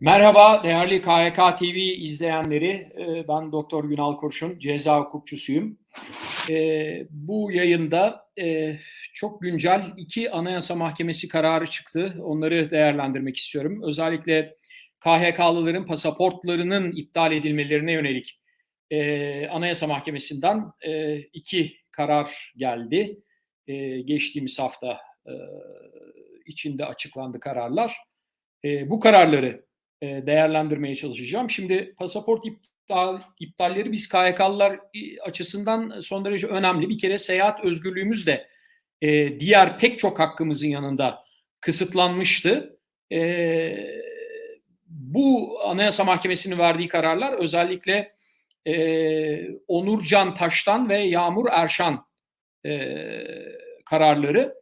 Merhaba değerli KYK TV izleyenleri. Ee, Ben Doktor Günal Kurşun, ceza hukukçusuyum. Ee, Bu yayında e, çok güncel iki Anayasa Mahkemesi kararı çıktı. Onları değerlendirmek istiyorum. Özellikle KHK'lıların pasaportlarının iptal edilmelerine yönelik e, Anayasa Mahkemesi'nden e, iki karar geldi. Geçtiğimiz hafta içinde açıklandı kararlar. Bu kararları değerlendirmeye çalışacağım. Şimdi pasaport iptal, iptalleri biz KYK'lılar açısından son derece önemli. Bir kere seyahat özgürlüğümüz de e, diğer pek çok hakkımızın yanında kısıtlanmıştı. E, bu Anayasa Mahkemesi'nin verdiği kararlar özellikle e, Onurcan Taş'tan ve Yağmur Erşan e, kararları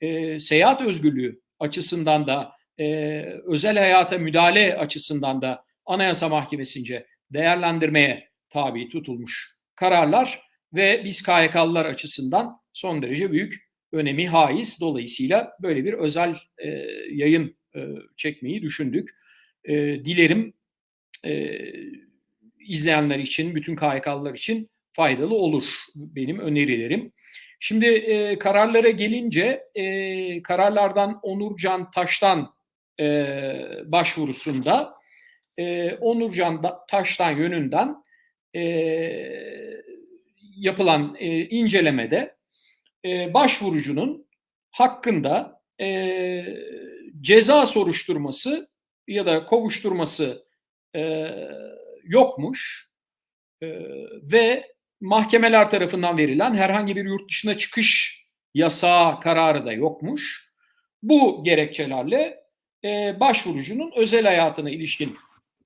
e, seyahat özgürlüğü açısından da e, özel hayata müdahale açısından da Anayasa Mahkemesi'nce değerlendirmeye tabi tutulmuş kararlar ve biz KYK'lılar açısından son derece büyük önemi haiz. Dolayısıyla böyle bir özel e, yayın e, çekmeyi düşündük. E, dilerim e, izleyenler için, bütün KYK'lılar için faydalı olur benim önerilerim. Şimdi e, kararlara gelince e, kararlardan Onurcan Taş'tan e, başvurusunda e, Onurcan Taş'tan yönünden e, yapılan e, incelemede e, başvurucunun hakkında e, ceza soruşturması ya da kovuşturması e, yokmuş e, ve mahkemeler tarafından verilen herhangi bir yurt dışına çıkış yasağı kararı da yokmuş. Bu gerekçelerle e, başvurucunun özel hayatına ilişkin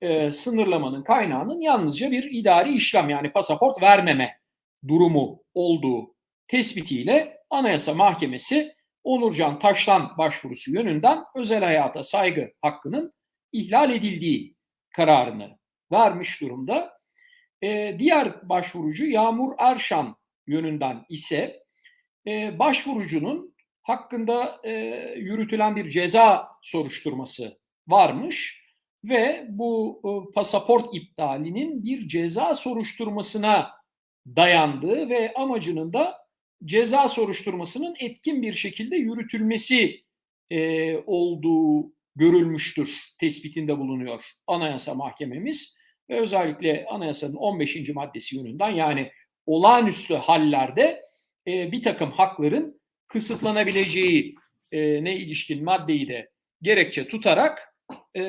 e, sınırlamanın kaynağının yalnızca bir idari işlem yani pasaport vermeme durumu olduğu tespitiyle Anayasa Mahkemesi Onurcan Taştan başvurusu yönünden özel hayata saygı hakkının ihlal edildiği kararını vermiş durumda. E, diğer başvurucu Yağmur Erşan yönünden ise e, başvurucunun hakkında e, yürütülen bir ceza soruşturması varmış ve bu e, pasaport iptalinin bir ceza soruşturmasına dayandığı ve amacının da ceza soruşturmasının etkin bir şekilde yürütülmesi e, olduğu görülmüştür tespitinde bulunuyor Anayasa Mahkememiz ve özellikle anayasanın 15. maddesi yönünden yani olağanüstü hallerde e, bir takım hakların kısıtlanabileceği e, ne ilişkin maddeyi de gerekçe tutarak e,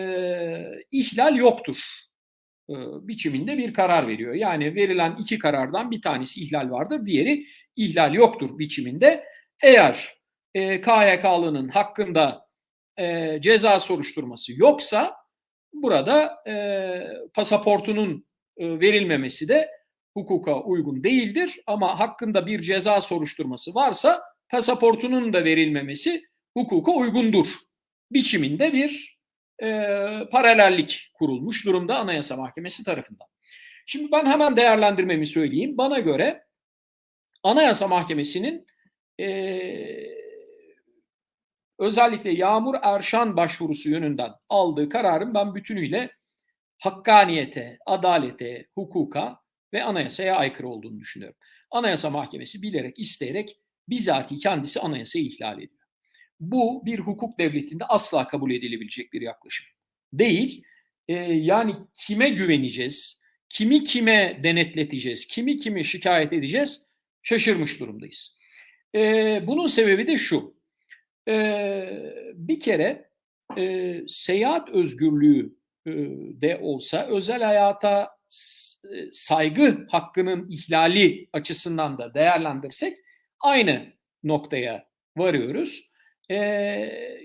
ihlal yoktur e, biçiminde bir karar veriyor. Yani verilen iki karardan bir tanesi ihlal vardır, diğeri ihlal yoktur biçiminde. Eğer e, KYK'lının hakkında e, ceza soruşturması yoksa burada e, pasaportunun e, verilmemesi de hukuka uygun değildir. Ama hakkında bir ceza soruşturması varsa pasaportunun da verilmemesi hukuka uygundur. Biçiminde bir e, paralellik kurulmuş durumda Anayasa Mahkemesi tarafından. Şimdi ben hemen değerlendirmemi söyleyeyim. Bana göre Anayasa Mahkemesi'nin e, özellikle Yağmur Erşan başvurusu yönünden aldığı kararın ben bütünüyle hakkaniyete, adalete, hukuka ve anayasaya aykırı olduğunu düşünüyorum. Anayasa Mahkemesi bilerek, isteyerek bizatihi kendisi anayasayı ihlal ediyor. Bu bir hukuk devletinde asla kabul edilebilecek bir yaklaşım değil. Ee, yani kime güveneceğiz, kimi kime denetleteceğiz, kimi kimi şikayet edeceğiz şaşırmış durumdayız. Ee, bunun sebebi de şu. Ee, bir kere e, seyahat özgürlüğü e, de olsa özel hayata e, saygı hakkının ihlali açısından da değerlendirsek aynı noktaya varıyoruz. E,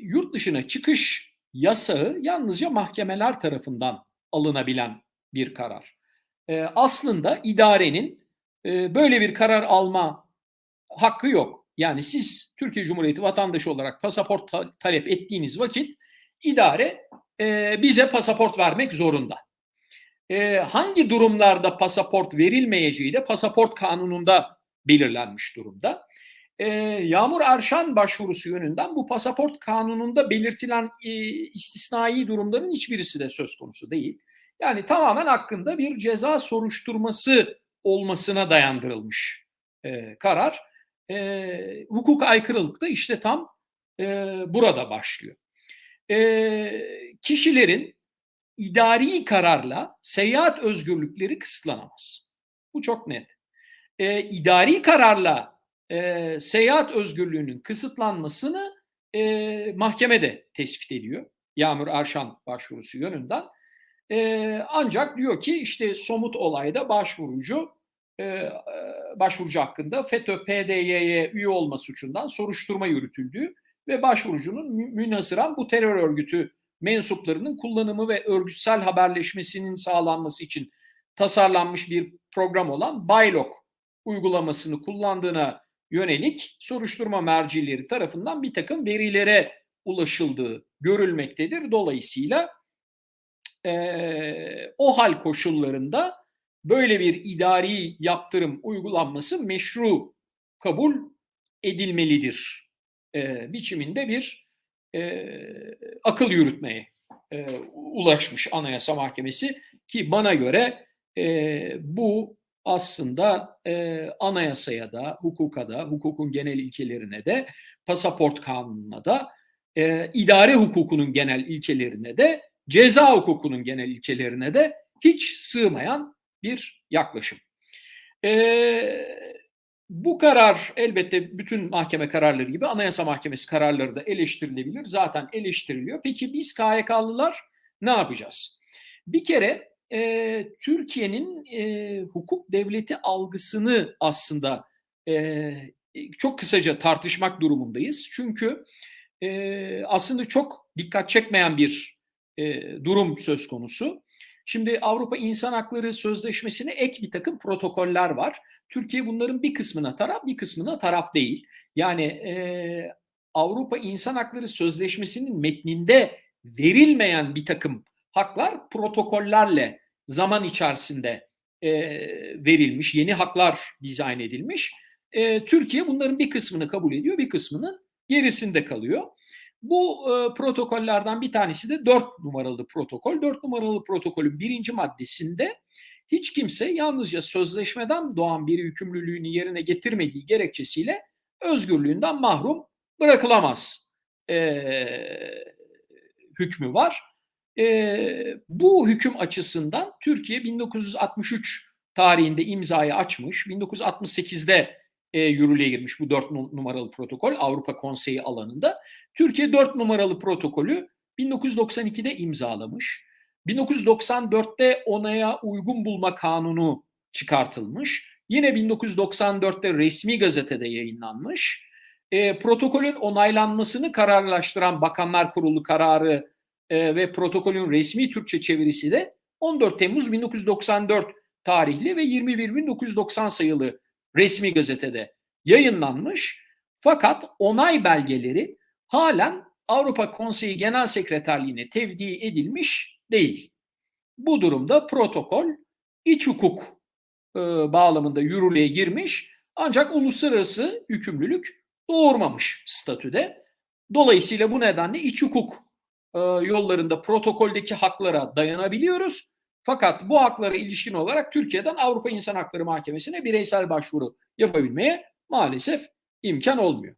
yurt dışına çıkış yasağı yalnızca mahkemeler tarafından alınabilen bir karar. E, aslında idarenin e, böyle bir karar alma hakkı yok. Yani siz Türkiye Cumhuriyeti vatandaşı olarak pasaport ta- talep ettiğiniz vakit idare e, bize pasaport vermek zorunda. E, hangi durumlarda pasaport verilmeyeceği de pasaport kanununda belirlenmiş durumda. e, Yağmur Erşan başvurusu yönünden bu pasaport kanununda belirtilen e, istisnai durumların hiçbirisi de söz konusu değil. Yani tamamen hakkında bir ceza soruşturması olmasına dayandırılmış e, karar. E, hukuk aykırılık da işte tam e, burada başlıyor. E, kişilerin idari kararla seyahat özgürlükleri kısıtlanamaz. Bu çok net. E, idari kararla e, seyahat özgürlüğünün kısıtlanmasını e, mahkemede tespit ediyor. Yağmur Arşan başvurusu yönünden. E, ancak diyor ki işte somut olayda başvurucu e, başvurucu hakkında FETÖ PDY'ye üye olma suçundan soruşturma yürütüldüğü ve başvurucunun münasıran bu terör örgütü mensuplarının kullanımı ve örgütsel haberleşmesinin sağlanması için tasarlanmış bir program olan Baylok uygulamasını kullandığına yönelik soruşturma mercileri tarafından bir takım verilere ulaşıldığı görülmektedir. Dolayısıyla e, o hal koşullarında böyle bir idari yaptırım uygulanması meşru kabul edilmelidir e, biçiminde bir e, akıl yürütmeye e, ulaşmış Anayasa Mahkemesi ki bana göre e, bu aslında e, anayasaya da, hukuka da, hukukun genel ilkelerine de, pasaport kanununa da, e, idare hukukunun genel ilkelerine de, ceza hukukunun genel ilkelerine de hiç sığmayan bir yaklaşım. E, bu karar elbette bütün mahkeme kararları gibi Anayasa Mahkemesi kararları da eleştirilebilir. Zaten eleştiriliyor. Peki biz KYK'lılar ne yapacağız? Bir kere e, Türkiye'nin e, hukuk devleti algısını aslında e, çok kısaca tartışmak durumundayız. Çünkü e, aslında çok dikkat çekmeyen bir e, durum söz konusu. Şimdi Avrupa İnsan Hakları Sözleşmesi'ne ek bir takım protokoller var. Türkiye bunların bir kısmına taraf, bir kısmına taraf değil. Yani e, Avrupa İnsan Hakları Sözleşmesi'nin metninde verilmeyen bir takım haklar protokollerle zaman içerisinde e, verilmiş, yeni haklar dizayn edilmiş. E, Türkiye bunların bir kısmını kabul ediyor, bir kısmının gerisinde kalıyor. Bu e, protokollerden bir tanesi de 4 numaralı protokol. 4 numaralı protokolün birinci maddesinde hiç kimse yalnızca sözleşmeden doğan bir yükümlülüğünü yerine getirmediği gerekçesiyle özgürlüğünden mahrum bırakılamaz e, hükmü var. E, bu hüküm açısından Türkiye 1963 tarihinde imzayı açmış, 1968'de e, yürürlüğe girmiş bu 4 numaralı protokol Avrupa Konseyi alanında. Türkiye 4 numaralı protokolü 1992'de imzalamış. 1994'te onaya uygun bulma kanunu çıkartılmış. Yine 1994'te resmi gazetede yayınlanmış. E, protokolün onaylanmasını kararlaştıran Bakanlar Kurulu kararı e, ve protokolün resmi Türkçe çevirisi de 14 Temmuz 1994 tarihli ve 21.1990 sayılı resmi gazetede yayınlanmış. Fakat onay belgeleri halen Avrupa Konseyi Genel Sekreterliğine tevdi edilmiş değil. Bu durumda protokol iç hukuk e, bağlamında yürürlüğe girmiş ancak uluslararası yükümlülük doğurmamış statüde. Dolayısıyla bu nedenle iç hukuk e, yollarında protokoldeki haklara dayanabiliyoruz. Fakat bu haklara ilişkin olarak Türkiye'den Avrupa İnsan Hakları Mahkemesi'ne bireysel başvuru yapabilmeye maalesef imkan olmuyor.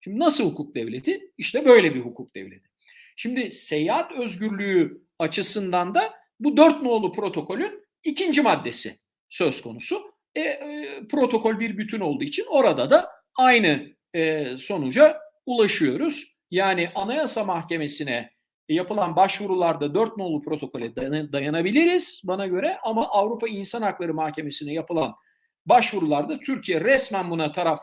Şimdi nasıl hukuk devleti? İşte böyle bir hukuk devleti. Şimdi seyahat özgürlüğü açısından da bu dört nolu protokolün ikinci maddesi söz konusu. E, e, protokol bir bütün olduğu için orada da aynı e, sonuca ulaşıyoruz. Yani Anayasa Mahkemesi'ne yapılan başvurularda dört nolu protokole dayanabiliriz bana göre ama Avrupa İnsan Hakları Mahkemesi'ne yapılan başvurularda Türkiye resmen buna taraf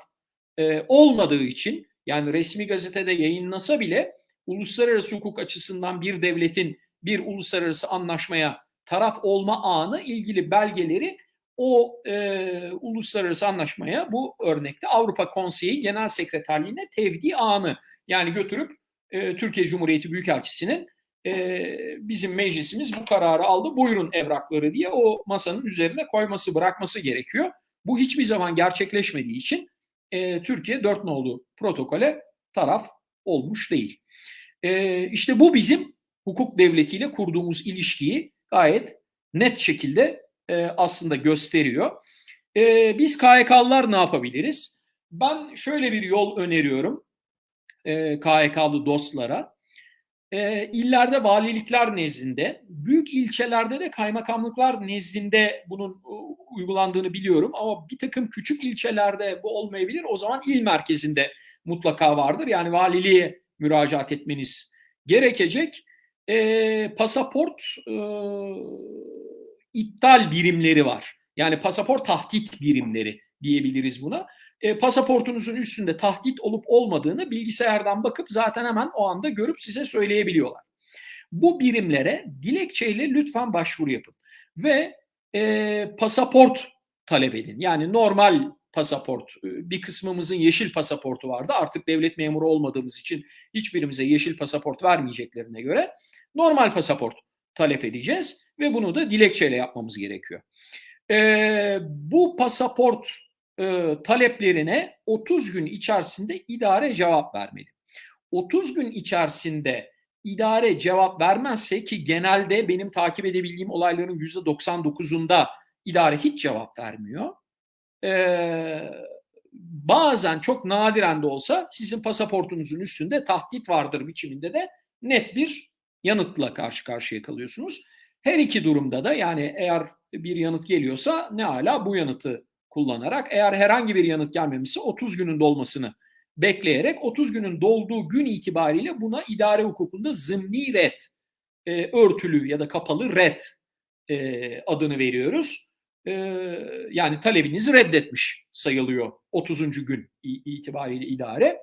e, olmadığı için yani resmi gazetede yayınlasa bile uluslararası hukuk açısından bir devletin bir uluslararası anlaşmaya taraf olma anı ilgili belgeleri o e, uluslararası anlaşmaya bu örnekte Avrupa Konseyi Genel Sekreterliğine tevdi anı. Yani götürüp e, Türkiye Cumhuriyeti Büyükelçisi'nin e, bizim meclisimiz bu kararı aldı buyurun evrakları diye o masanın üzerine koyması bırakması gerekiyor. Bu hiçbir zaman gerçekleşmediği için e, Türkiye dört nolu protokole taraf olmuş değil. E, işte bu bizim hukuk devletiyle kurduğumuz ilişkiyi gayet net şekilde e, aslında gösteriyor. E, biz KHK'lılar ne yapabiliriz? Ben şöyle bir yol öneriyorum e, KHK'lı dostlara. E, illerde valilikler nezdinde, büyük ilçelerde de kaymakamlıklar nezdinde bunun uygulandığını biliyorum. Ama bir takım küçük ilçelerde bu olmayabilir. O zaman il merkezinde mutlaka vardır. Yani valiliğe müracaat etmeniz gerekecek. E, pasaport e, iptal birimleri var. Yani pasaport tahdit birimleri diyebiliriz buna. E, pasaportunuzun üstünde tahdit olup olmadığını bilgisayardan bakıp zaten hemen o anda görüp size söyleyebiliyorlar. Bu birimlere dilekçeyle lütfen başvuru yapın ve e, pasaport talep edin. Yani normal pasaport, bir kısmımızın yeşil pasaportu vardı. Artık devlet memuru olmadığımız için hiçbirimize yeşil pasaport vermeyeceklerine göre normal pasaport talep edeceğiz ve bunu da dilekçeyle yapmamız gerekiyor. E, bu pasaport e, taleplerine 30 gün içerisinde idare cevap vermeli. 30 gün içerisinde idare cevap vermezse ki genelde benim takip edebildiğim olayların %99'unda idare hiç cevap vermiyor. Ee, bazen çok nadiren de olsa sizin pasaportunuzun üstünde tahdit vardır biçiminde de net bir yanıtla karşı karşıya kalıyorsunuz. Her iki durumda da yani eğer bir yanıt geliyorsa ne hala bu yanıtı kullanarak eğer herhangi bir yanıt gelmemişse 30 günün dolmasını bekleyerek 30 günün dolduğu gün itibariyle buna idare hukukunda zımni red, e, örtülü ya da kapalı red e, adını veriyoruz. E, yani talebinizi reddetmiş sayılıyor 30. gün itibariyle idare.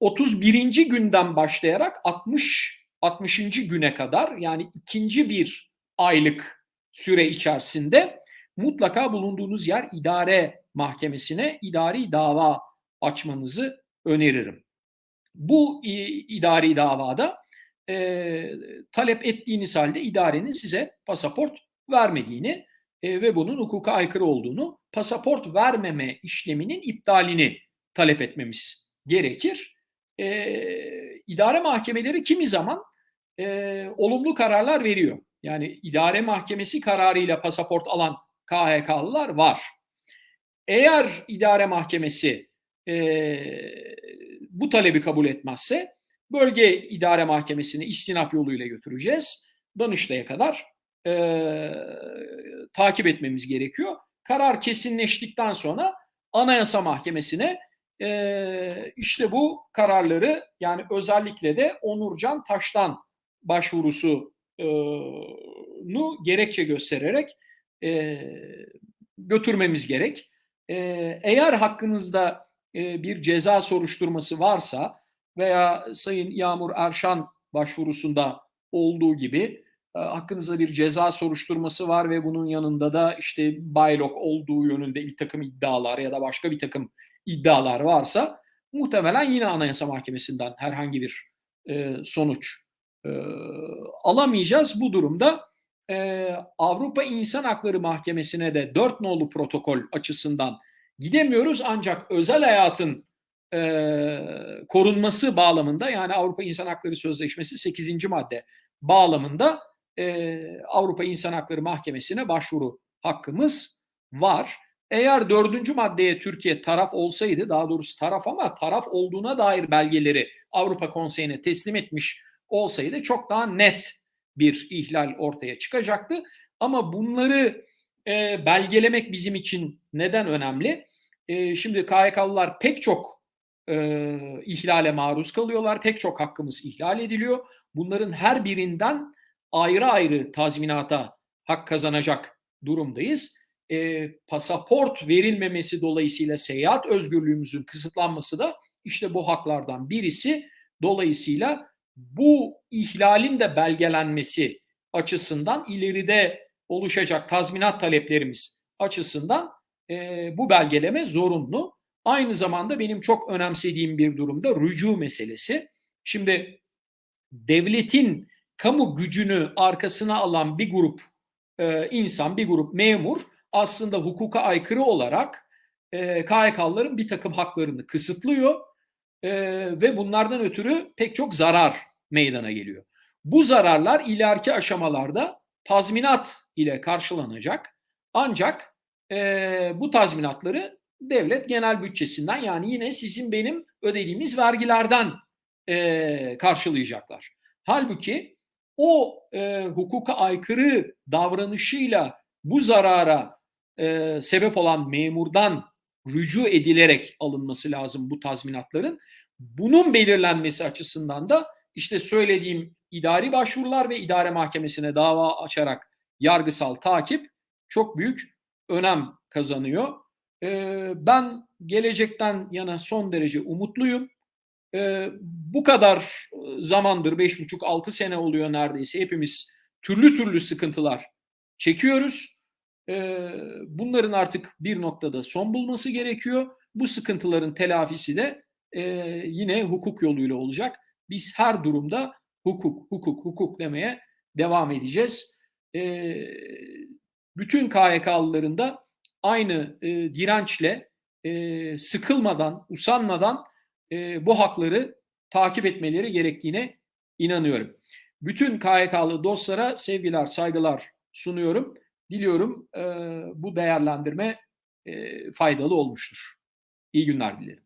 31. günden başlayarak 60 60. güne kadar yani ikinci bir aylık süre içerisinde mutlaka bulunduğunuz yer idare mahkemesine idari dava açmanızı öneririm. Bu idari davada e, talep ettiğiniz halde idarenin size pasaport vermediğini e, ve bunun hukuka aykırı olduğunu, pasaport vermeme işleminin iptalini talep etmemiz gerekir. E, idare mahkemeleri kimi zaman e, olumlu kararlar veriyor. Yani idare mahkemesi kararıyla pasaport alan KHK'lılar var. Eğer idare mahkemesi e, bu talebi kabul etmezse bölge idare mahkemesini istinaf yoluyla götüreceğiz. Danıştay'a kadar e, takip etmemiz gerekiyor. Karar kesinleştikten sonra Anayasa Mahkemesi'ne e, işte bu kararları yani özellikle de Onurcan Taş'tan başvurusunu gerekçe göstererek e, götürmemiz gerek. E, eğer hakkınızda e, bir ceza soruşturması varsa veya Sayın Yağmur Erşan başvurusunda olduğu gibi e, hakkınızda bir ceza soruşturması var ve bunun yanında da işte baylok olduğu yönünde bir takım iddialar ya da başka bir takım iddialar varsa muhtemelen yine Anayasa Mahkemesi'nden herhangi bir e, sonuç e, alamayacağız. Bu durumda e, Avrupa İnsan Hakları Mahkemesi'ne de dört nolu protokol açısından gidemiyoruz ancak özel hayatın e, korunması bağlamında yani Avrupa İnsan Hakları Sözleşmesi 8. madde bağlamında e, Avrupa İnsan Hakları Mahkemesi'ne başvuru hakkımız var. Eğer dördüncü maddeye Türkiye taraf olsaydı, daha doğrusu taraf ama taraf olduğuna dair belgeleri Avrupa Konseyi'ne teslim etmiş olsaydı çok daha net bir ihlal ortaya çıkacaktı. Ama bunları e, belgelemek bizim için neden önemli? E, şimdi KYK'lılar pek çok e, ihlale maruz kalıyorlar. Pek çok hakkımız ihlal ediliyor. Bunların her birinden ayrı ayrı tazminata hak kazanacak durumdayız. E, pasaport verilmemesi dolayısıyla seyahat özgürlüğümüzün kısıtlanması da işte bu haklardan birisi. Dolayısıyla bu ihlalin de belgelenmesi açısından ileride oluşacak tazminat taleplerimiz açısından e, bu belgeleme zorunlu. Aynı zamanda benim çok önemsediğim bir durumda rücu meselesi. Şimdi devletin kamu gücünü arkasına alan bir grup e, insan, bir grup memur aslında hukuka aykırı olarak e, KHK'lıların bir takım haklarını kısıtlıyor e, ve bunlardan ötürü pek çok zarar meydana geliyor. Bu zararlar ileriki aşamalarda tazminat ile karşılanacak. Ancak e, bu tazminatları devlet genel bütçesinden yani yine sizin benim ödediğimiz vergilerden e, karşılayacaklar. Halbuki o e, hukuka aykırı davranışıyla bu zarara e, sebep olan memurdan rücu edilerek alınması lazım bu tazminatların. Bunun belirlenmesi açısından da işte söylediğim idari başvurular ve idare mahkemesine dava açarak yargısal takip çok büyük önem kazanıyor. Ee, ben gelecekten yana son derece umutluyum. Ee, bu kadar zamandır 5,5-6 sene oluyor neredeyse hepimiz türlü türlü sıkıntılar çekiyoruz. Ee, bunların artık bir noktada son bulması gerekiyor. Bu sıkıntıların telafisi de e, yine hukuk yoluyla olacak. Biz her durumda hukuk, hukuk, hukuk demeye devam edeceğiz. E, bütün KYK'lıların da aynı e, dirençle e, sıkılmadan, usanmadan bu hakları takip etmeleri gerektiğine inanıyorum. Bütün KYK'lı dostlara sevgiler, saygılar sunuyorum. Diliyorum e, bu değerlendirme e, faydalı olmuştur. İyi günler dilerim.